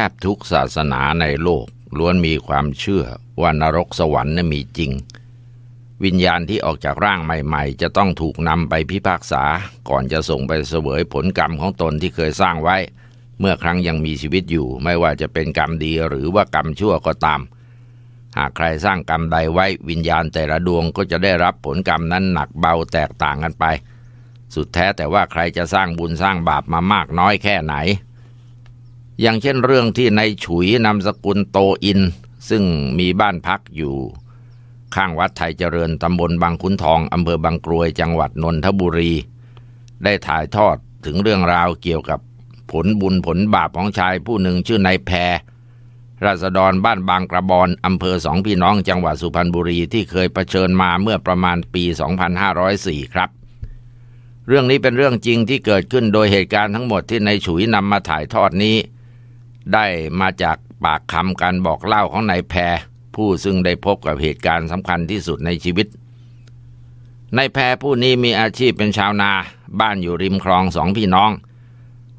แทบทุกศาสนาในโลกล้วนมีความเชื่อว่านรกสวรรค์นั้นมีจริง วิญญาณที่ออกจากร่างใหม่ ๆ จะต้องถูกนำไปพิพากษา ก่อนจะส่งไปเสวยผลกรรมของตนที่เคยสร้างไว้ เมื่อครั้งยังมีชีวิตอยู่ ไม่ว่าจะเป็นกรรมดีหรือว่ากรรมชั่วก็ตาม หากใครสร้างกรรมใดไว้วิญญาณแต่ละดวงก็จะได้รับผลกรรมนั้นหนักเบาแตกต่างกันไป สุดแท้แต่ว่าใครจะสร้างบุญสร้างบาปมามากน้อยแค่ไหน อย่างเช่นเรื่องที่ในฉุยนามสกุลโตอิน ซึ่งมีบ้านพักอยู่ ข้างวัดไทยเจริญตำบลบางขุนทองอำเภอบางกรวยจังหวัดนนทบุรี ได้ถ่ายทอดถึงเรื่องราวเกี่ยวกับผลบุญผลบาปของชายผู้หนึ่งชื่อนายแพรราษฎรบ้านบางกระบอนอำเภอสองพี่น้องจังหวัดสุพรรณบุรีที่เคยเผชิญมาเมื่อประมาณปี 2504 ครับ เรื่องนี้เป็นเรื่องจริงที่เกิดขึ้นโดยเหตุการณ์ทั้งหมดที่ในฉุยนำมาถ่ายทอดนี้ ได้มาจากปากคำการบอกเล่าของนายแพร ผู้ซึ่งได้พบกับเหตุการณ์สำคัญที่สุดในชีวิตนายแพรผู้นี้มีอาชีพเป็นชาวนา บ้านอยู่ริมคลองสองพี่น้อง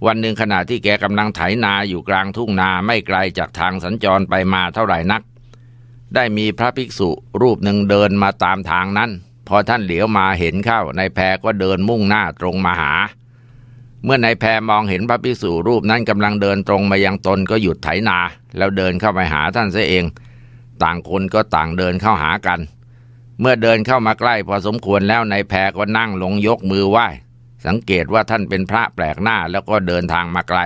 วันหนึ่งขณะที่แกกำลังไถนาอยู่กลางทุ่งนาไม่ไกลจากทางสัญจรไปมาเท่าไหร่นัก ได้มีพระภิกษุรูปหนึ่งเดินมาตามทางนั้น พอท่านเหลียวมาเห็นเข้านายแพรก็เดินมุ่งหน้าตรงมาหา เมื่อนายแพรมองเห็นพระภิกษุรูปนั้นกำลังเดินตรงมายังตนก็หยุดไถนา แล้วเดินเข้าไปหาท่านเสียเอง ต่างคนก็ต่างเดินเข้าหากัน เมื่อเดินเข้ามาใกล้พอสมควรแล้วนายแพรก็นั่งลงยกมือไหว้ สังเกตว่าท่านเป็นพระแปลกหน้าแล้วก็เดินทางมาไกล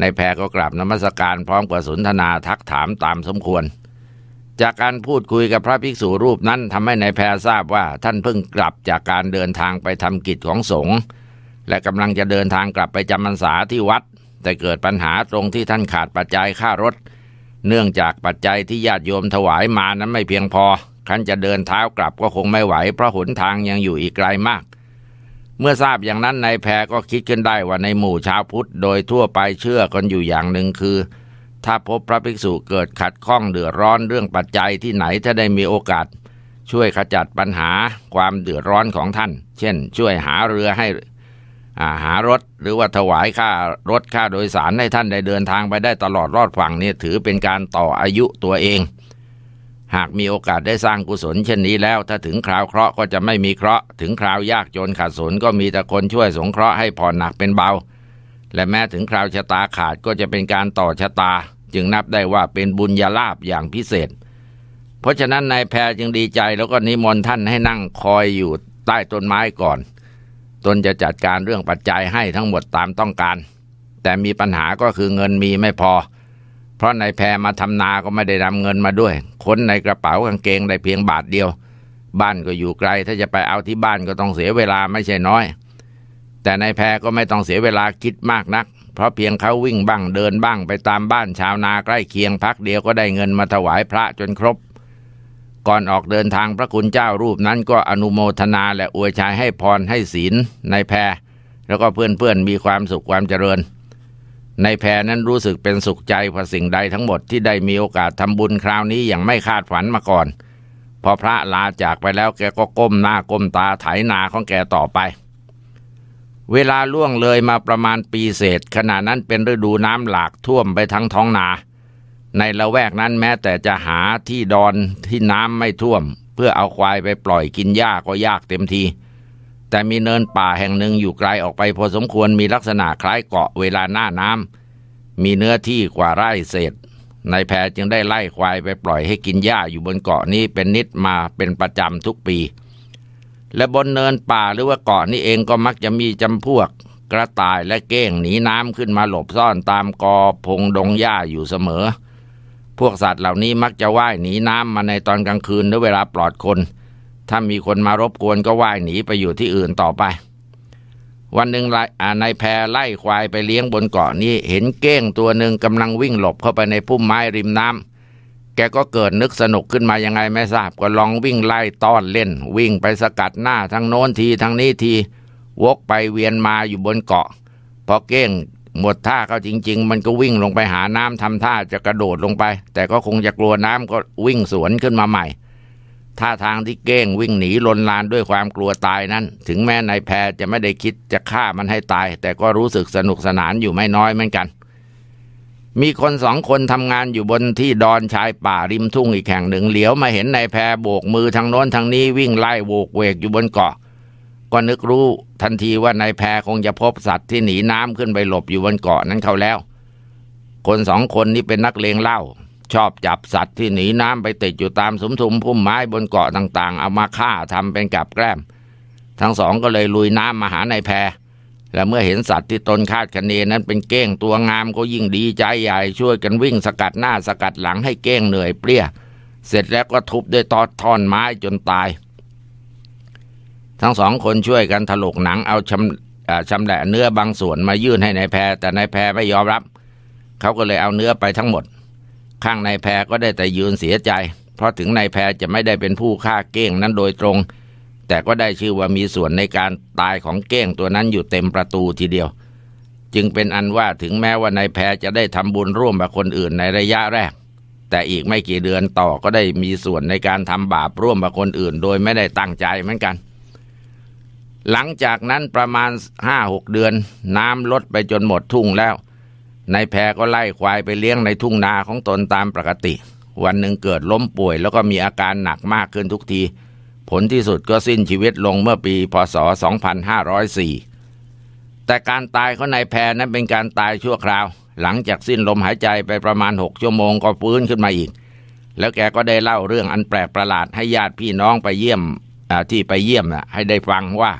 นายแพรก็กราบนมัสการพร้อมกับสนทนาทักถามตามสมควร จากการพูดคุยกับพระภิกษุรูปนั้นทำให้นายแพรทราบว่าท่านเพิ่งกลับจากการเดินทางไปทำกิจของสงฆ์ และกำลังจะเดินทางกลับไปจำพรรษาที่วัด แต่เกิดปัญหาตรงที่ท่านขาดปัจจัยค่ารถ เนื่องจากปัจจัยที่ญาติโยมถวายมานั้นไม่เพียงพอคันจะเดินเท้ากลับก็คงไม่ไหว เพราะหนทางยังอยู่อีกไกลมาก เมื่อทราบอย่างนั้นนายแพรก็คิดขึ้นได้ว่าในหมู่ชาวพุทธโดยทั่วไปเชื่อกันอยู่อย่างหนึ่งคือ ถ้าพบพระภิกษุเกิดขัดข้องเดือดร้อนเรื่องปัจจัยที่ไหนถ้าได้มีโอกาส ช่วยขจัดปัญหาความเดือดร้อนของท่าน เช่น ช่วยหาเรือให้ หารถหรือว่าถวายค่ารถค่าโดยสารให้ท่านได้เดินทางไปได้ตลอดรอดฝั่งนี่ถือเป็นการต่ออายุตัวเอง หากมีโอกาสได้สร้างกุศลเช่นนี้แล้ว ถ้าถึงคราวเคราะห์ก็จะไม่มีเคราะห์ถึงคราวยากจนขาดสนก็มีแต่คนช่วยสงเคราะห์ให้ผ่อนหนักเป็นเบา และแม้ถึงคราวชะตาขาดก็จะเป็นการต่อชะตา จึงนับได้ว่าเป็นบุญญาลาภอย่างพิเศษ เพราะฉะนั้นนายแพรจึงดีใจแล้วก็นิมนต์ท่านให้นั่งคอยอยู่ใต้ต้นไม้ก่อน ตนจะจัดการเรื่องปัจจัยให้ทั้งหมดตามต้องการ แต่มีปัญหาก็คือเงินมีไม่พอ เพราะนายแพรมาทำนาก็ไม่ได้นำเงินมาด้วย ค้นในกระเป๋ากางเกงได้เพียงบาทเดียว บ้านก็อยู่ไกลถ้าจะไปเอาที่บ้านก็ต้องเสียเวลาไม่ใช่น้อย แต่นายแพรก็ไม่ต้องเสียเวลาคิดมากนัก เพราะเพียงเขาวิ่งบ้างเดินบ้างไปตามบ้านชาวนาใกล้เคียงพักเดียวก็ได้เงินมาถวายพระจนครบ ก่อนออกเดินทางพระคุณเจ้ารูปนั้นก็อนุโมทนาและอวยชัยให้พรให้ศีลในแพร แล้วก็เพื่อนๆมีความสุขความเจริญ ในแพรนั้นรู้สึกเป็นสุขใจเพราะสิ่งใดทั้งหมดที่ได้มีโอกาสทำบุญคราวนี้อย่างไม่คาดฝันมาก่อน พอพระลาจากไปแล้วแกก็ก้มหน้าก้มตาไถนาของแกต่อไป เวลาล่วงเลยมาประมาณปีเศษขณะนั้นเป็นฤดูน้ำหลากท่วมไปทั้งท้องนา ในละแวกนั้นแม้แต่จะหาที่ดอนที่น้ำไม่ท่วม เพื่อเอาควายไปปล่อยกินหญ้าก็ยากเต็มที แต่มีเนินป่าแห่งหนึ่งอยู่ไกลออกไปพอสมควรมีลักษณะคล้ายเกาะเวลาหน้าน้ำมีเนื้อที่กว่าไร่เศษนายแพรจึงได้ไล่ควายไปปล่อยให้กินหญ้าอยู่บนเกาะนี้เป็นนิดมาเป็นประจำทุกปี และบนเนินป่าหรือว่าเกาะนี้เองก็มักจะมีจำพวก กระต่ายและเก้งหนีน้ำขึ้นมาหลบซ่อนตามกอพงดงหญ้าอยู่เสมอ พวกสัตว์เหล่านี้มักจะว่ายหนีน้ำมาในตอนกลางคืนด้วยเวลาปลอดคน ถ้ามีคนมารบกวนก็ว่ายหนีไปอยู่ที่อื่นต่อไป วันหนึ่งนายแพรไล่ควายไปเลี้ยงบนเกาะนี้ เห็นเก้งตัวหนึ่งกำลังวิ่งหลบเข้าไปในพุ่มไม้ริมน้ำแกก็เกิดนึกสนุกขึ้นมายังไงไม่ทราบก็ลองวิ่งไล่ต้อนเล่น วิ่งไปสกัดหน้าทั้งโน้นทีทั้งนี้ทีวกไปเวียนมาอยู่บนเกาะพอเก้ง หมดท่าเขาจริง ๆ มันก็วิ่งลงไปหาน้ำทำท่าจะกระโดดลงไป แต่ก็คงจะกลัวน้ำก็วิ่งสวนขึ้นมาใหม่ท่าทางที่เก้งวิ่งหนีลนลานด้วยความกลัวตายนั้น ถึงแม้นายแพรจะไม่ได้คิดจะฆ่ามันให้ตาย แต่ก็รู้สึกสนุกสนานอยู่ไม่น้อยเหมือนกัน มีคนสองคนทำงานอยู่บนที่ดอนชายป่าริมทุ่งอีกแห่งหนึ่งเหลียวมาเห็นนายแพรโบกมือทางโน้นทางนี้วิ่งไล่โวกเวกอยู่บนเกาะ ก็นึกรู้ ทันทีว่านายแพคงจะพบสัตว์ที่หนีน้ำขึ้นไปหลบอยู่บนเกาะนั้นเขาแล้ว คนสองคนนี้เป็นนักเลงเหล้าชอบจับสัตว์ที่หนีน้ำไปติดอยู่ตามสมทุมพุ่มไม้บนเกาะต่างๆ เอามาฆ่าทำเป็นกับแกล้ม ทั้งสองก็เลยลุยน้ำมาหานายแพและเมื่อเห็นสัตว์ที่ตนคาดคะเนนั้นเป็นเก้งตัวงามก็ยิ่งดีใจใหญ่ช่วยกันวิ่งสกัดหน้าสกัดหลังให้เก้งเหนื่อยเปรี้ย เสร็จแล้วก็ทุบด้วยตอท่อนไม้จนตาย ทั้งสองคนช่วยกันถลกหนังเอาชำชำแหละเนื้อบางส่วนมายื่นให้ในายแพรแต่นายแพรไม่ยอมรับ เขาก็เลยเอาเนื้อไปทั้งหมด ข้างนายแพรก็ได้แต่ยืนเสียใจ เพราะถึงนายแพรจะไม่ได้เป็นผู้ฆ่าเก้งนั้นโดยตรง แต่ก็ได้ชื่อว่ามีส่วนในการตายของเก้งตัวนั้นอยู่เต็มประตูทีเดียว จึงเป็นอันว่าถึงแม้ว่านายแพรจะได้ทำบุญร่วมกับคนอื่นในระยะแรก แต่อีกไม่กี่เดือนต่อก็ได้มีส่วนในการทำบาปร่วมกับคนอื่น โดยไม่ได้ตั้งใจเหมือนกัน หลังจากนั้นประมาณห้าหกเดือน น้ำลดไปจนหมดทุ่งแล้วนายแพรก็ไล่ควายไปเลี้ยงในทุ่งนาของตนตามปกติ วันหนึ่งเกิดล้มป่วย แล้วก็มีอาการหนักมากขึ้นทุกที ผลที่สุดก็สิ้นชีวิตลงเมื่อปี พศ 2504 แต่การตายของนายแพรนั้นเป็นการตายชั่วคราว หลังจากสิ้นลมหายใจไปประมาณหกชั่วโมงก็ฟื้นขึ้นมาอีก แล้วแกก็ได้เล่าเรื่องอันแปลกประหลาดให้ญาติพี่น้องไปเยี่ยมที่ไปเยี่ยมนะให้ได้ฟังว่า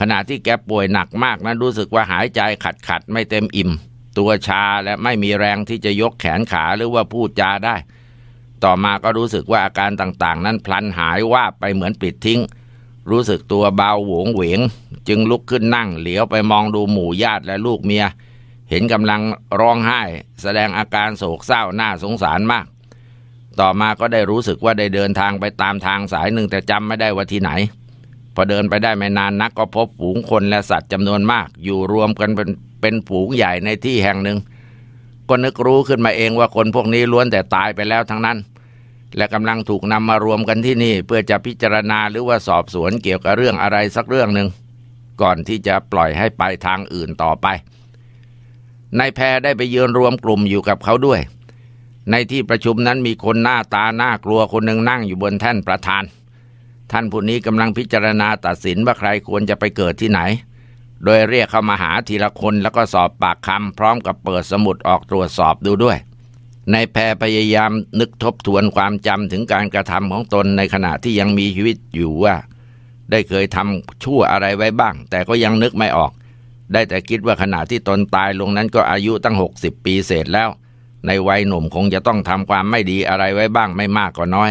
ขณะที่แกป่วยหนักมากนั้นรู้สึกว่าหายใจขัดขัดไม่เต็มอิ่ม ตัวชาและไม่มีแรงที่จะยกแขนขาหรือว่าพูดจาได้ ต่อมาก็รู้สึกว่าอาการต่างๆ นั้นพลันหายว่าไปเหมือนปิดทิ้ง รู้สึกตัวเบาหวงเหวง จึงลุกขึ้นนั่งเหลียวไปมองดูหมู่ญาติและลูกเมีย เห็นกำลังร้องไห้ แสดงอาการโศกเศร้าน่าสงสารมาก ต่อมาก็ได้รู้สึกว่าได้เดินทางไปตามทางสายหนึ่งแต่จำไม่ได้ว่าที่ไหน พอเดินไปได้ไม่นานนักก็พบฝูงคนและสัตว์จำนวนมาก อยู่รวมกันเป็นเป็นฝูงใหญ่ในที่แห่งหนึ่งก็นึกรู้ขึ้นมาเองว่าคนพวกนี้ล้วนแต่ตายไปแล้วทั้งนั้น และกำลังถูกนำมารวมกันที่นี่เพื่อจะพิจารณาหรือว่าสอบสวนเกี่ยวกับเรื่องอะไรสักเรื่องหนึ่งก่อนที่จะปล่อยให้ไปทางอื่นต่อไปนายแพรได้ไปยืนรวมกลุ่มอยู่กับเขาด้วย ในที่ประชุมนั้นมีคนหน้าตาหน่ากลัวคนหนึ่งนั่งอยู่บนแท่นประธาน ท่านผู้นี้กำลังพิจารณาตัดสินว่าใครควรจะไปเกิดที่ไหน โดยเรียกเข้ามาหาทีละคนแล้วก็สอบปากคำพร้อมกับเปิดสมุดออกตรวจสอบดูด้วยนายแพรพยายามนึกทบทวนความจำถึงการกระทำของตนในขณะที่ยังมีชีวิตอยู่ว่า ได้เคยทำชั่วอะไรไว้บ้าง แต่ก็ยังนึกไม่ออก ได้แต่คิดว่าขณะที่ตนตายลงนั้นก็อายุตั้งหกสิบปีเศษแล้ว ในวัยหนุ่มคงจะต้องทำความไม่ดีอะไรไว้บ้างไม่มากก็น้อย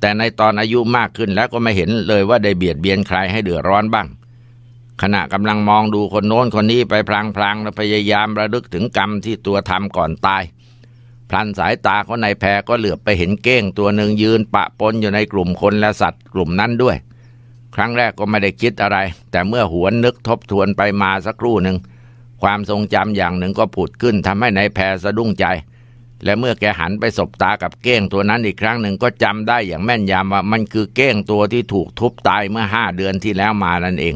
แต่ในตอนอายุมากขึ้นแล้วก็ไม่เห็นเลยว่าได้เบียดเบียนใครให้เดือดร้อนบ้าง ขณะกำลังมองดูคนโน้นคนนี้ไปพลางๆและพยายามระลึกถึงกรรมที่ตัวทำก่อนตาย พลันสายตาของนายแพรก็เหลือบไปเห็นเก้งตัวหนึ่งยืนปะปนอยู่ในกลุ่มคนและสัตว์กลุ่มนั้นด้วย ครั้งแรกก็ไม่ได้คิดอะไร แต่เมื่อหวนนึกทบทวนไปมาสักครู่หนึ่งความทรงจำอย่างหนึ่งก็ผุดขึ้นทำให้นายแพรสะดุ้งใจ และเมื่อแกหันไปสบตากับเก้งตัวนั้นอีกครั้งหนึ่งก็จำได้อย่างแม่นยำว่ามันคือเก้งตัวที่ถูกทุบตายเมื่อห้าเดือนที่แล้วมานั่นเอง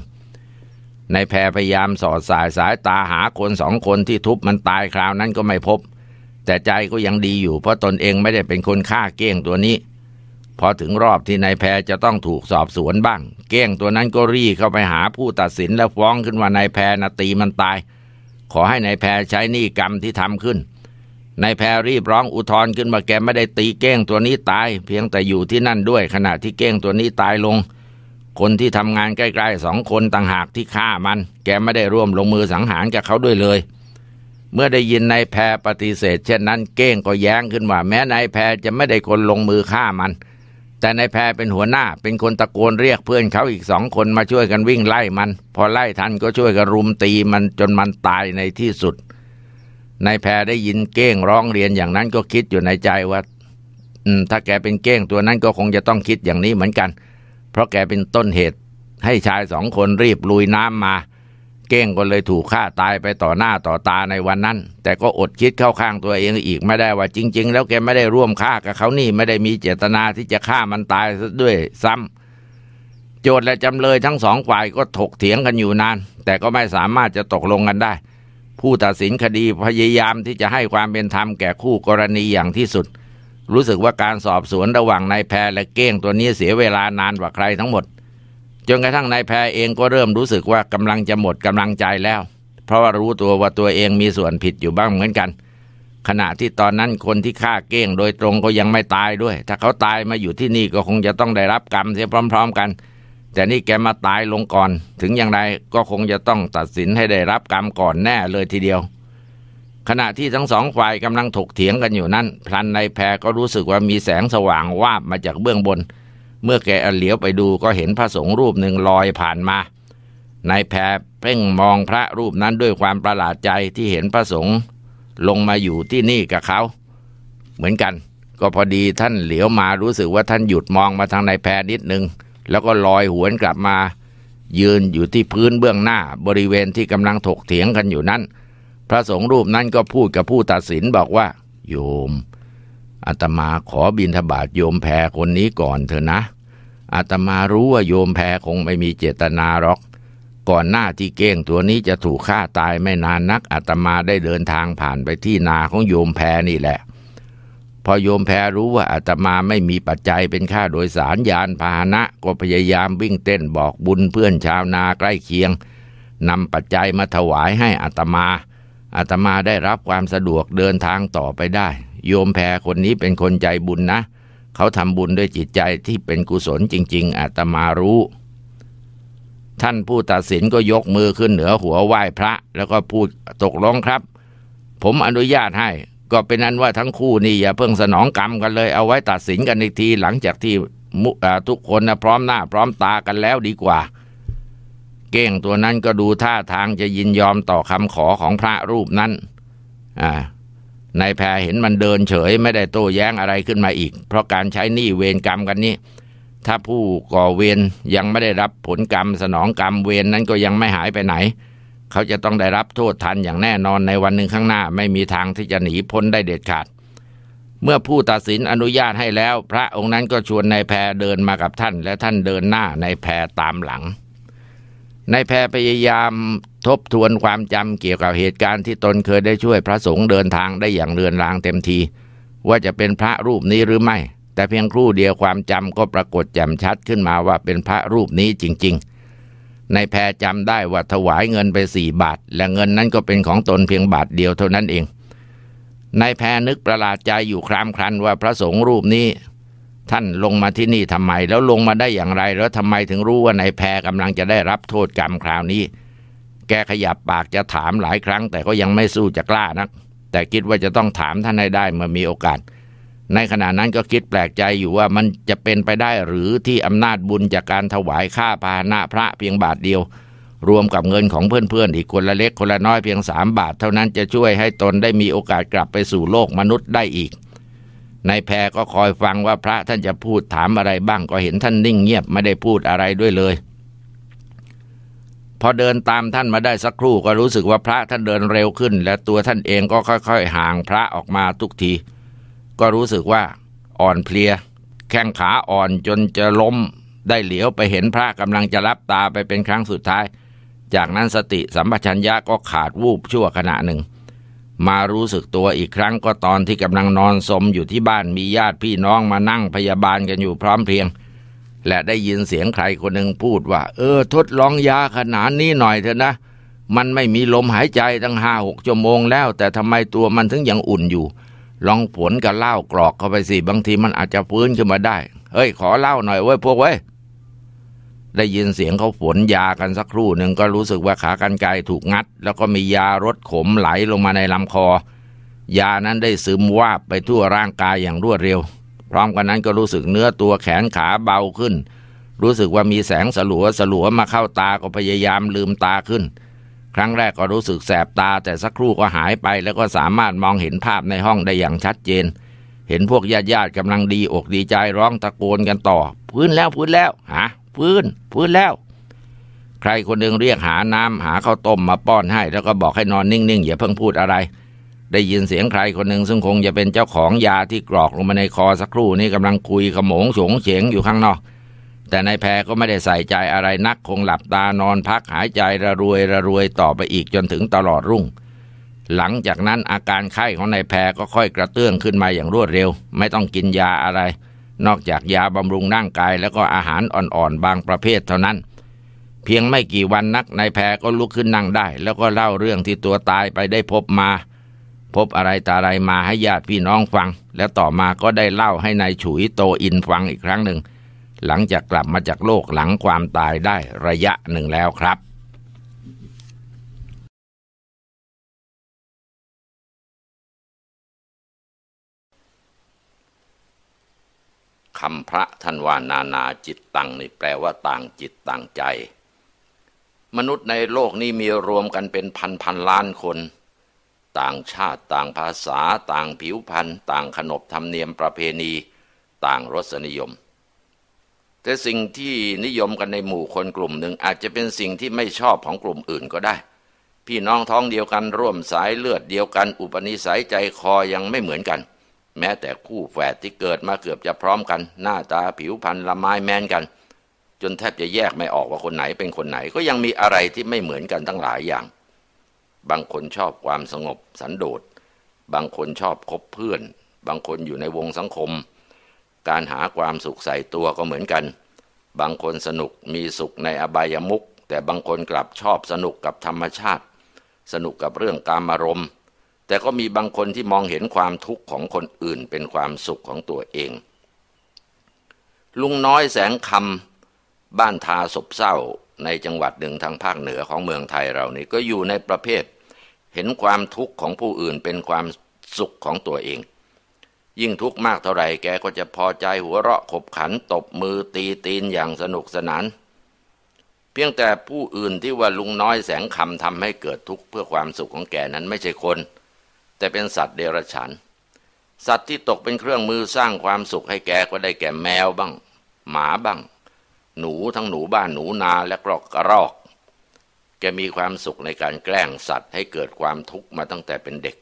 นายแพรพยายามสอดสายสายตาหาคนสองคนที่ทุบมันตายคราวนั้นก็ไม่พบ แต่ใจก็ยังดีอยู่เพราะตนเองไม่ได้เป็นคนฆ่าเก้งตัวนี้ พอถึงรอบที่นายแพรจะต้องถูกสอบสวนบ้าง เก้งตัวนั้นก็รีเข้าไปหาผู้ตัดสินและฟ้องขึ้นว่านายแพรนาตีมันตาย ขอให้นายแพรใช้หนี้กรรมที่ทำขึ้น นายแพรรีบร้องอุทธร์ขึ้นมาแกไม่ได้ตีเก้งตัวนี้ตาย เพียงแต่อยู่ที่นั่นด้วยขณะที่เก้งตัวนี้ตายลง คนที่ทำงานใกล้ๆสองคนต่างหากที่ฆ่ามัน แกไม่ได้ร่วมลงมือสังหารกับเขาด้วยเลย เมื่อได้ยินนายแพรปฏิเสธ เช่นนั้นเก้งก็แย้งขึ้นว่าแม้นายแพรจะไม่ได้คนลงมือฆ่ามัน แต่นายแพรเป็นหัวหน้า เป็นคนตะโกนเรียกเพื่อนเขาอีกสองคนมาช่วยกันวิ่งไล่มัน พอไล่ทันก็ช่วยกันรุมตีมันจนมันตายในที่สุด นายแพรได้ยินเก้งร้องเรียนอย่างนั้นก็คิดอยู่ในใจว่า อืม ถ้าแกเป็นเก้งตัวนั้นก็คงจะต้องคิดอย่างนี้เหมือนกัน เพราะแกเป็นต้นเหตุ ให้ชายสองคนรีบลุยน้ำมา เก้งก็เลยถูกฆ่าตายไปต่อหน้าต่อตาในวันนั้น แต่ก็อดคิดเข้าข้างตัวเองอีกไม่ได้ว่าจริง ๆ แล้วแกไม่ได้ร่วมฆ่ากับเขานี่ไม่ได้มีเจตนาที่จะฆ่ามันตายซะด้วยซ้ำโจทย์และจำเลยทั้งสองฝ่ายก็ถกเถียงกันอยู่นาน แต่ก็ไม่สามารถจะตกลงกันได้ ผู้ตัดสินคดีพยายามที่จะให้ความเป็นธรรมแก่คู่กรณีอย่างที่สุด รู้สึกว่าการสอบสวนระหว่างนายแพรและเก้งตัวนี้เสียเวลานานกว่าใครทั้งหมด จนกระทั่งนายแพรเองก็เริ่มรู้สึกว่ากำลังจะหมดกำลังใจแล้ว เพราะว่ารู้ตัวว่าตัวเองมีส่วนผิดอยู่บ้างเหมือนกัน ขณะที่ตอนนั้นคนที่ฆ่าเก้งโดยตรงก็ยังไม่ตายด้วย ถ้าเขาตายมาอยู่ที่นี่ก็คงจะต้องได้รับกรรมเสียพร้อม ๆ กัน แต่นี่แกมาตายลงก่อน ถึงอย่างไรก็คงจะต้องตัดสินให้ได้รับกรรมก่อนแน่เลยทีเดียว ขณะที่ทั้งสองฝ่ายกำลังถกเถียงกันอยู่นั้น พลันในายแพรก็รู้สึกว่ามีแสงสว่างวาบมาจากเบื้องบน เมื่อแกเหลียวไปดูก็เห็นพระสงฆ์รูปหนึ่งลอยผ่านมานายแพรเพ่งมองพระรูปนั้นด้วยความประหลาดใจที่เห็นพระสงฆ์ลงมาอยู่ที่นี่กับเขา เหมือนกัน ก็พอดีท่านเหลียวมารู้สึกว่าท่านหยุดมองมาทางนายแพรนิดนึง แล้วก็ลอยหวนกลับมา ยืนอยู่ที่พื้นเบื้องหน้าบริเวณที่กำลังถกเถียงกันอยู่นั้น พระสงฆ์รูปนั้นก็พูดกับผู้ตัดสินบอกว่า โยมอาตมาขอบินทบาทโยมแพรคนนี้ก่อนเถอะนะอาตมารู้ว่าโยมแพรคงไม่มีเจตนาหรอก ก่อนหน้าที่เก้งตัวนี้จะถูกฆ่าตายไม่นานนักอาตมาได้เดินทางผ่านไปที่นาของโยมแพรนี่แหละ พอโยมแพรรู้ว่าอาตมาไม่มีปัจจัยเป็นค่าโดยสารยานพาหนะ ก็พยายามวิ่งเต้นบอกบุญเพื่อนชาวนาใกล้เคียงนำปัจจัยมาถวายให้อาตมาอาตมาได้รับความสะดวกเดินทางต่อไปได้ โยมแพรคนนี้เป็นคนใจบุญนะ เขาทำบุญด้วยจิตใจที่เป็นกุศลจริง ๆอาตมารู้ ท่านผู้ตัดสินก็ยกมือขึ้นเหนือหัวไหว้พระ แล้วก็พูดตกลงครับ ผมอนุญาตให้ ก็เป็นนั้นว่าทั้งคู่นี่อย่าเพิ่งสนองกรรมกันเลย เอาไว้ตัดสินกันอีกทีหลังจากที่ทุกคนนะพร้อมหน้า พร้อมตากันแล้วดีกว่า เก้งตัวนั้นก็ดูท่าทางจะยินยอมต่อคำขอของพระรูปนั้นอ่านายแพรเห็นมันเดินเฉยไม่ได้โต้แย้งอะไรขึ้นมาอีก เพราะการใช้หนี้เวรกรรมกันนี้ ถ้าผู้ก่อเวรยังไม่ได้รับผลกรรม สนองกรรมเวรนั้นก็ยังไม่หายไปไหน เขาจะต้องได้รับโทษทันอย่างแน่นอนในวันหนึ่งข้างหน้าไม่มีทางที่จะหนีพ้นได้เด็ดขาด เมื่อผู้ตัดสินอนุญาตให้แล้ว พระองค์นั้นก็ชวนนายแพรเดินมากับท่าน และท่านเดินหน้านายแพรตามหลังนายแพรพยายามทบทวนความจำเกี่ยวกับเหตุการณ์ที่ตนเคยได้ช่วยพระสงฆ์เดินทางได้อย่างเรือนรางเต็มที ว่าจะเป็นพระรูปนี้หรือไม่ แต่เพียงครู่เดียวความจำก็ปรากฏแจ่มชัดขึ้นมาว่าเป็นพระรูปนี้จริง ๆ นายแพรจำได้ว่าถวายเงินไปสี่บาท และเงินนั้นก็เป็นของตนเพียงบาทเดียวเท่านั้นเองนายแพรนึกประหลาดใจอยู่ครามครันว่าพระสงฆ์รูปนี้ ท่านลงมาที่นี่ทำไม แล้วลงมาได้อย่างไร แล้วทำไมถึงรู้ว่านายแพรกำลังจะได้รับโทษกรรมคราวนี้ แกขยับปากจะถามหลายครั้ง แต่ก็ยังไม่สู้จะกล้านัก แต่คิดว่าจะต้องถามท่านให้ได้เมื่อมีโอกาส ในขณะนั้นก็คิดแปลกใจอยู่ว่ามันจะเป็นไปได้หรือที่อำนาจบุญจากการถวายค่าพาหนะพระเพียงบาทเดียว รวมกับเงินของเพื่อนๆ อีกคนละเล็กคนละน้อยเพียงสามบาท เท่านั้นจะช่วยให้ตนได้มีโอกาสกลับไปสู่โลกมนุษย์ได้อีกนายแพรก็คอยฟังว่าพระท่านจะพูดถามอะไรบ้างก็เห็นท่านนิ่งเงียบไม่ได้พูดอะไรด้วยเลย พอเดินตามท่านมาได้สักครู่ก็รู้สึกว่าพระท่านเดินเร็วขึ้น และตัวท่านเองก็ค่อย ๆ ห่างพระออกมาทุกที ก็รู้สึกว่าอ่อนเพลีย แข้งขาอ่อนจนจะล้มได้เหลียวไปเห็นพระกำลังจะรับตาไปเป็นครั้งสุดท้าย จากนั้นสติสัมปชัญญะก็ขาดวูบชั่วขณะหนึ่ง มารู้สึกตัวอีกครั้งก็ตอนที่กำลังนอนสมอยู่ที่บ้านมีญาติพี่น้องมานั่งพยาบาลกันอยู่พร้อมเพรียง และได้ยินเสียงใครคนหนึ่งพูดว่า เออ ทดลองยาขนาดนี้หน่อยเถอะนะ มันไม่มีลมหายใจตั้งห้าหกชั่วโมงแล้ว แต่ทำไมตัวมันถึงยังอุ่นอยู่ ลองผลกับเหล้ากรอกเข้าไปสิบางทีมันอาจจะฟื้นขึ้นมาได้ เฮ้ย ขอเหล้าหน่อยเว้ยพวกเว้ยได้ยินเสียงเขาฝนยากันสักครู่หนึ่งก็รู้สึกว่าขากรรไกรถูกงัด แล้วก็มียารสขมไหลลงมาในลำคอ ยานั้นได้ซึมวาบไปทั่วร่างกายอย่างรวดเร็ว พร้อมกันนั้นก็รู้สึกเนื้อตัวแขนขาเบาขึ้น รู้สึกว่ามีแสงสลัวสลัวมาเข้าตาก็พยายามลืมตาขึ้น ครั้งแรกก็รู้สึกแสบตาแต่สักครู่ก็หายไป แล้วก็สามารถมองเห็นภาพในห้องได้อย่างชัดเจน เห็นพวกญาติญาติๆกำลังดีอกดีใจร้องตะโกนกันต่อ พื้นแล้วพื้นแล้วหาพื้นพื้นแล้ว ใครคนหนึ่งเรียกหาน้ำหาข้าวต้มมาป้อนให้ แล้วก็บอกให้นอนนิ่งๆอย่าเพิ่งพูดอะไร ได้ยินเสียงใครคนหนึ่งซึ่งคงจะเป็นเจ้าของยาที่กรอกลงมาในคอสักครู่นี้กำลังคุยขโมงโฉงเฉงอยู่ข้างนอก แต่นายแพรก็ไม่ได้ใส่ใจอะไรนักคงหลับตานอนพักหายใจระรวยระรวยต่อไปอีกจนถึงตลอดรุ่ง หลังจากนั้นอาการไข้ของนายแพรก็ค่อยกระเตื้องขึ้นมาอย่างรวดเร็ว ไม่ต้องกินยาอะไร นอกจากยาบำรุงร่างกายแล้วก็อาหารอ่อนๆบางประเภทเท่านั้น เพียงไม่กี่วันนักนายแพรก็ลุกขึ้นนั่งได้ แล้วก็เล่าเรื่องที่ตัวตายไปได้พบมา พบอะไรตาอะไรมาให้ญาติพี่น้องฟัง แล้วต่อมาก็ได้เล่าให้นายฉุยโตอินฟังอีกครั้งหนึ่ง หลังจากกลับมาจากโลกหลังความตายได้ระยะหนึ่งแล้วครับคำพระท่านว่านานาจิตตังนี่แปลว่าต่างจิตต่างใจ มนุษย์ในโลกนี้มีรวมกันเป็นพันพันล้านคน ต่างชาติต่างภาษา ต่างผิวพรรณต่างขนบธรรมเนียมประเพณี ต่างรสนิยม แต่สิ่งที่นิยมกันในหมู่คนกลุ่มหนึ่งอาจจะเป็นสิ่งที่ไม่ชอบของกลุ่มอื่นก็ได้ พี่น้องท้องเดียวกันร่วมสายเลือดเดียวกัน อุปนิสัยใจคอยังไม่เหมือนกัน แม้แต่คู่แฝดที่เกิดมาเกือบจะพร้อมกัน หน้าตาผิวพรรณละไม้แมนกัน จนแทบจะแยกไม่ออกว่าคนไหนเป็นคนไหนก็ยังมีอะไรที่ไม่เหมือนกันตั้งหลายอย่าง บางคนชอบความสงบสันโดษบางคนชอบคบเพื่อน บางคนอยู่ในวงสังคม การหาความสุขใส่ตัวก็เหมือนกัน บางคนสนุกมีสุขในอบายมุขแต่บางคนกลับชอบสนุกกับธรรมชาติ สนุกกับเรื่องการอารมณ์แต่ก็มีบางคนที่มองเห็นความทุกข์ของคนอื่นเป็นความสุขของตัวเอง ลุงน้อยแสงคำบ้านทาศพเศร้าในจังหวัดหนึ่งทางภาคเหนือของเมืองไทยเรานี่ก็อยู่ในประเภท เห็นความทุกข์ของผู้อื่นเป็นความสุขของตัวเอง ยิ่งทุกข์มากเท่าไหร่แกก็จะพอใจหัวเราะขบขันตบมือตีตีนอย่างสนุกสนาน เพียงแต่ผู้อื่นที่ว่าลุงน้อยแสงคำทำให้เกิดทุกข์เพื่อความสุขของแกนั้นไม่ใช่คน แต่เป็นสัตว์เดรัจฉานสัตว์ที่ตกเป็นเครื่องมือสร้างความสุขให้แกก็ได้แก่แมวบ้าง หมาบ้าง หนูทั้งหนูบ้านหนูนาและกรอกกระรอก แกมีความสุขในการแกล้งสัตว์ให้เกิดความทุกข์มาตั้งแต่เป็นเด็ก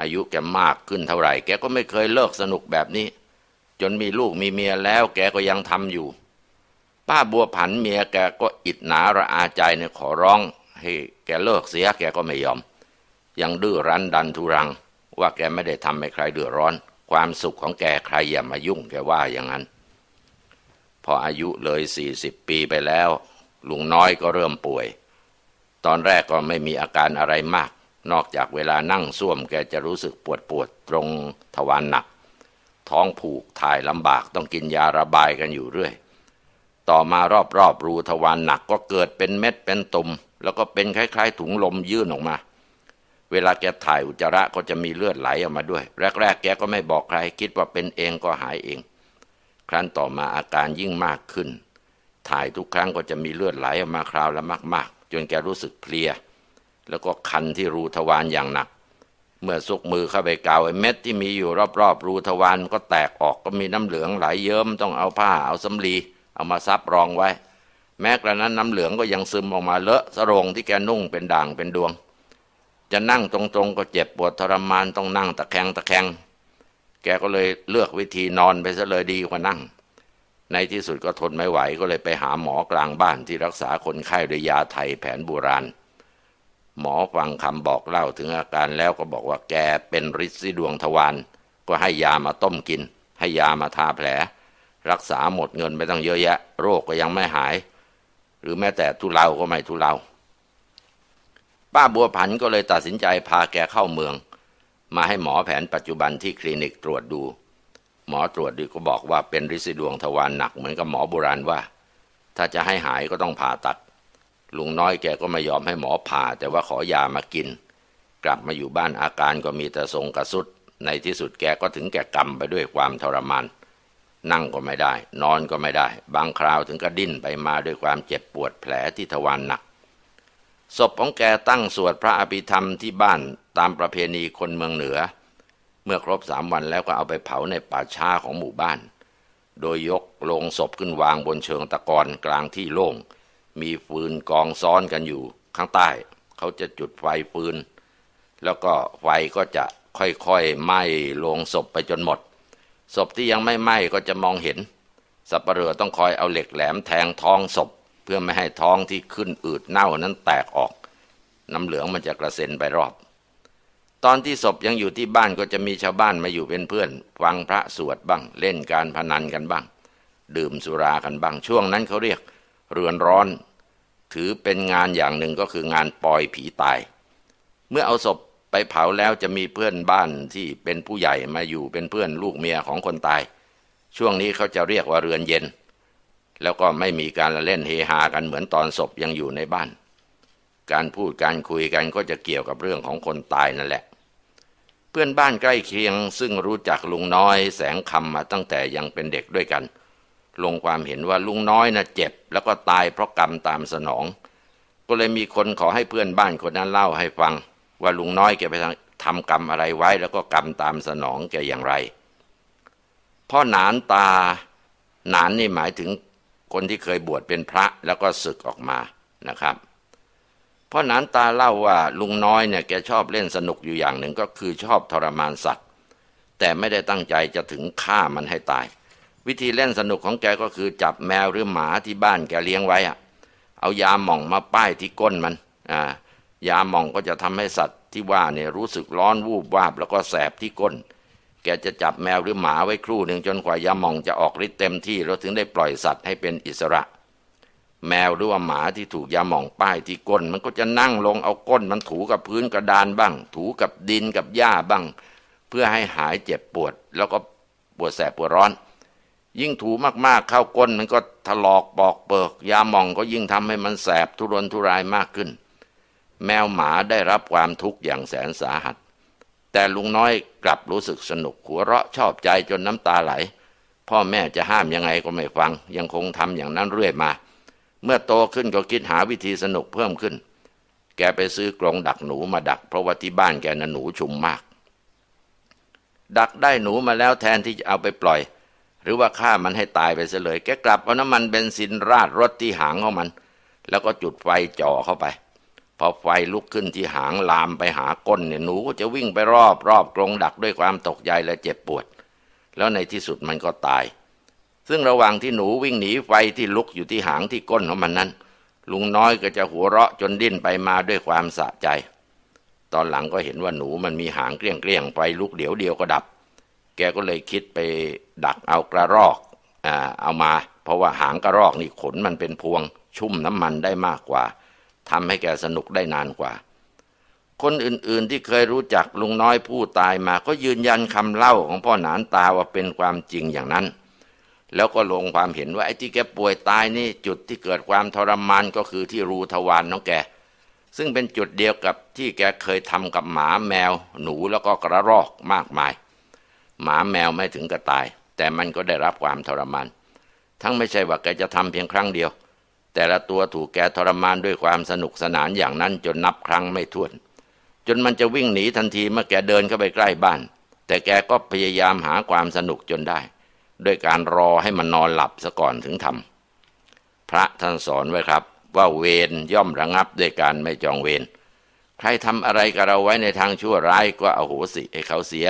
อายุแกมากขึ้นเท่าไหร่ แกก็ไม่เคยเลิกสนุกแบบนี้ จนมีลูกมีเมียแล้ว แกก็ยังทำอยู่ ป้าบัวผันเมียแกก็อิดหนาระอาใจเนี่ยขอร้อง ให้แกเลิกเสียแกก็ไม่ยอม ยังดื้อรั้นดันทุรัง ว่าแกไม่ได้ทำให้ใครเดือดร้อน ความสุขของแกใครอย่ามายุ่งแกว่าอย่างนั้น พออายุเลยสี่สิบปีไปแล้วลุงน้อยก็เริ่มป่วย ตอนแรกก็ไม่มีอาการอะไรมาก นอกจากเวลานั่งส้วมแกจะรู้สึกปวดปวดตรงทวารหนัก ท้องผูกถ่ายลำบากต้องกินยาระบายกันอยู่เรื่อย ต่อมารอบๆรูทวารหนักก็เกิดเป็นเม็ดเป็นตุ่มแล้วก็เป็นคล้าย ๆ ถุงลมยื่นออกมา เวลาแกถ่ายอุจจาระก็จะมีเลือดไหลออกมาด้วย แรก ๆ แกก็ไม่บอกใครคิดว่าเป็นเองก็หายเอง ครั้นต่อมาอาการยิ่งมากขึ้น ถ่ายทุกครั้งก็จะมีเลือดไหลออกมาคราวละมาก ๆ จนแกรู้สึกเพลีย แล้วก็คันที่รูทวารอย่างหนัก เมื่อซุกมือเข้าไปกาวไอ้เม็ดที่มีอยู่รอบๆรูทวารมันก็แตกออกก็มีน้ำเหลืองไหลเยิ้มต้องเอาผ้าเอาสำลีเอามาซับรองไว้ แม้กระนั้นน้ำเหลืองก็ยังซึมออกมาเลอะสรงที่แกนุ่งเป็นด่างเป็นดวง จะนั่งตรงๆก็เจ็บปวดทรมานต้องนั่งตะแคงตะแคงแกก็เลยเลือกวิธีนอนไปซะเลยดีกว่านั่ง ในที่สุดก็ทนไม่ไหวก็เลยไปหาหมอกลางบ้านที่รักษาคนไข้ด้วยยาไทยแผนโบราณ หมอฟังคำบอกเล่าถึงอาการแล้วก็บอกว่าแกเป็นฤทธิ์สีดวงทวารก็ให้ยามาต้มกิน ให้ยามาทาแผล รักษาหมดเงินไปตั้งเยอะแยะ โรคก็ยังไม่หาย หรือแม้แต่ทุเลาก็ไม่ทุเลาป้าบัวผันก็เลยตัดสินใจพาแกเข้าเมือง มาให้หมอแผนปัจจุบันที่คลินิกตรวจดู หมอตรวจดูก็บอกว่าเป็นฤทธิ์สีดวงทวารหนักเหมือนกับหมอโบราณว่า ถ้าจะให้หายก็ต้องผ่าตัด ลุงน้อยแกก็ไม่ยอมให้หมอผ่า แต่ว่าขอยามากิน กลับมาอยู่บ้านอาการก็มีแต่ทรงกระสุด ในที่สุดแกก็ถึงแก่กรรมไปด้วยความทรมานนั่งก็ไม่ได้ นอนก็ไม่ได้ บางคราวถึงก็ดิ้นไปมาด้วยความเจ็บปวดแผลที่ทวารหนัก ศพของแกตั้งสวดพระอภิธรรมที่บ้านตามประเพณีคนเมืองเหนือ เมื่อครบสามวันแล้วก็เอาไปเผาในป่าช้าของหมู่บ้าน โดยยกโลงศพขึ้นวางบนเชิงตะกอนกลางที่โล่ง มีฟืนกองซ้อนกันอยู่ข้างใต้ เขาจะจุดไฟฟืน แล้วก็ไฟก็จะค่อยๆไหม้ลงศพไปจนหมด ศพที่ยังไม่ไหม้ก็จะมองเห็น สับปะเหร่อต้องคอยเอาเหล็กแหลมแทงท้องศพ เพื่อไม่ให้ท้องที่ขึ้นอืดเน่านั้นแตกออก น้ำเหลืองมันจะกระเซ็นไปรอบ ตอนที่ศพยังอยู่ที่บ้านก็จะมีชาวบ้านมาอยู่เป็นเพื่อน ฟังพระสวดบ้าง เล่นการพนันกันบ้าง ดื่มสุรากันบ้าง ช่วงนั้นเขาเรียก เรือนร้อน ถือเป็นงานอย่างหนึ่งก็คืองานปล่อยผีตาย เมื่อเอาศพไปเผาแล้วจะมีเพื่อนบ้านที่เป็นผู้ใหญ่มาอยู่เป็นเพื่อนลูกเมียของคนตาย ช่วงนี้เขาจะเรียกว่าเรือนเย็น แล้วก็ไม่มีการละเล่นเฮฮากันเหมือนตอนศพยังอยู่ในบ้าน การพูดการคุยกันก็จะเกี่ยวกับเรื่องของคนตายนั่นแหละ เพื่อนบ้านใกล้เคียงซึ่งรู้จักลุงน้อยแสงคำมาตั้งแต่ยังเป็นเด็กด้วยกัน ลงความเห็นว่าลุงน้อยนะ่ะเจ็บ แล้วก็ตายเพราะกรรมตามสนอง ก็เลยมีคนขอให้เพื่อนบ้านคนนั้นเล่าให้ฟัง ว่าลุงน้อยแกไปทำกรรมอะไรไว้ แล้วก็กรรมตามสนองแกอย่างไร พ่อหนานตาหนานนี่หมายถึงคนที่เคยบวชเป็นพระแล้วก็ศึกออกมานะครับพ่อหนานตาเล่าว่าลุงน้อยเนี่ยแกชอบเล่นสนุกอยู่อย่างหนึ่งก็คือชอบทรมานสัตว์ แต่ไม่ได้ตั้งใจจะถึงฆ่ามันให้ตาย วิธีเล่นสนุกของแกก็คือจับแมวหรือหมาที่บ้านแกเลี้ยงไว้อะเอายาหม่องมาป้ายที่ก้นมันอ่ายาหม่องก็จะทำให้สัตว์ที่ว่าเนี่ยรู้สึกร้อนวูบวาบ แล้วก็แสบที่ก้น แกจะจับแมวหรือหมาไว้ครู่หนึ่งจนกว่ายาหม่องจะออกฤทธิ์เต็มที่แล้วถึงได้ปล่อยสัตว์ให้เป็นอิสระ แมวหรือว่าหมาที่ถูกยาหม่องป้ายที่ก้น มันก็จะนั่งลงเอาก้นมันถูกับพื้นกระดานบ้าง ถูกับดินกับหญ้าบ้าง เพื่อให้หายเจ็บปวด แล้วก็ปวดแสบปวดร้อน ยิ่งถูมากๆเข้าก้นมันก็ถลอกปอกเปิก ยาหม่องก็ยิ่งทำให้มันแสบทุรนทุรายมากขึ้น แมวหมาได้รับความทุกข์อย่างแสนสาหัส แต่ลุงน้อยกลับรู้สึกสนุกหัวเราะชอบใจจนน้ำตาไหล พ่อแม่จะห้ามยังไงก็ไม่ฟัง ยังคงทำอย่างนั้นเรื่อยมา เมื่อโตขึ้นก็คิดหาวิธีสนุกเพิ่มขึ้น แกไปซื้อกรงดักหนูมาดัก เพราะว่าที่บ้านแกน่ะหนูชุมมาก ดักได้หนูมาแล้วแทนที่จะเอาไปปล่อย หรือว่าฆ่ามันให้ตายไปเสียเลยแกกลับเอาน้ำมันเบนซินราดรถที่หางของมัน แล้วก็จุดไฟจ่อเข้าไป พอไฟลุกขึ้นที่หางลามไปหาก้นเนี่ยหนูก็จะวิ่งไปรอบรอบกรงดักด้วยความตกใจและเจ็บปวด แล้วในที่สุดมันก็ตาย ซึ่งระหว่างที่หนูวิ่งหนีไฟที่ลุกอยู่ที่หางที่ก้นของมันนั้น ลุงน้อยก็จะหัวเราะจนดิ้นไปมาด้วยความสะใจ ตอนหลังก็เห็นว่าหนูมันมีหางเกลี้ยงเกลี้ยงไฟลุกเดี๋ยวเดียวก็ดับ แกก็เลยคิดไปดักเอากระรอกอ่าเอามา เพราะว่าหางกระรอกนี่ขนมันเป็นพวง ชุ่มน้ำมันได้มากกว่าทำให้แกสนุกได้นานกว่า คนอื่นๆที่เคยรู้จักลุงน้อยผู้ตายมา ก็ยืนยันคำเล่าของพ่อหนานตาว่าเป็นความจริงอย่างนั้น แล้วก็ลงความเห็นว่าไอ้ที่แกป่วยตายนี่จุดที่เกิดความทรมานก็คือที่รูทวารน้องแกซึ่งเป็นจุดเดียวกับที่แกเคยทำกับหมาแมว หนูแล้วก็กระรอกมากมาย หมาแมวไม่ถึงกับตาย แต่มันก็ได้รับความทรมาน ทั้งไม่ใช่ว่าแกจะทำเพียงครั้งเดียว แต่ละตัวถูกแกทรมานด้วยความสนุกสนานอย่างนั้นจนนับครั้งไม่ถ้วน จนมันจะวิ่งหนีทันทีเมื่อแกเดินเข้าไปใกล้บ้าน แต่แกก็พยายามหาความสนุกจนได้ ด้วยการรอให้มันนอนหลับซะก่อนถึงทำพระท่านสอนไว้ครับ ว่าเวรย่อมระงับด้วยการไม่จองเวรใครทำอะไรกับเราไว้ในทางชั่วร้ายก็อโหสิให้เขาเสีย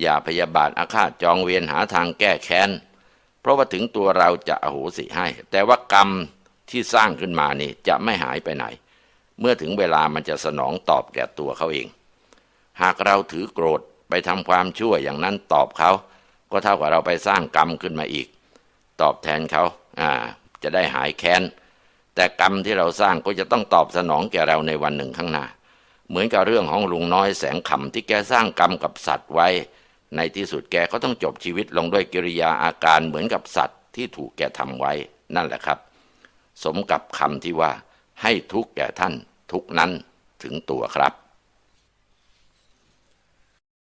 อย่าพยาบาทอาฆาตจองเวรหาทางแก้แค้น เพราะว่าถึงตัวเราจะอโหสิให้ แต่ว่ากรรมที่สร้างขึ้นมานี่จะไม่หายไปไหน เมื่อถึงเวลามันจะสนองตอบแก่ตัวเขาเอง หากเราถือโกรธไปทำความชั่วอย่างนั้นตอบเขา ก็เท่ากับเราไปสร้างกรรมขึ้นมาอีก ตอบแทนเขาอ่าจะได้หายแค้น แต่กรรมที่เราสร้างก็จะต้องตอบสนองแก่เราในวันหนึ่งข้างหน้า เหมือนกับเรื่องของลุงน้อยแสงคำที่แกสร้างกรรมกับสัตว์ไว้ ในที่สุดแกก็ต้องจบชีวิตลงด้วยกิริยาอาการเหมือนกับสัตว์ที่ถูกแกทำไว้นั่นแหละครับ สมกับคำที่ว่า ให้ทุกแก่ท่าน ทุกนั้นถึงตัวครับ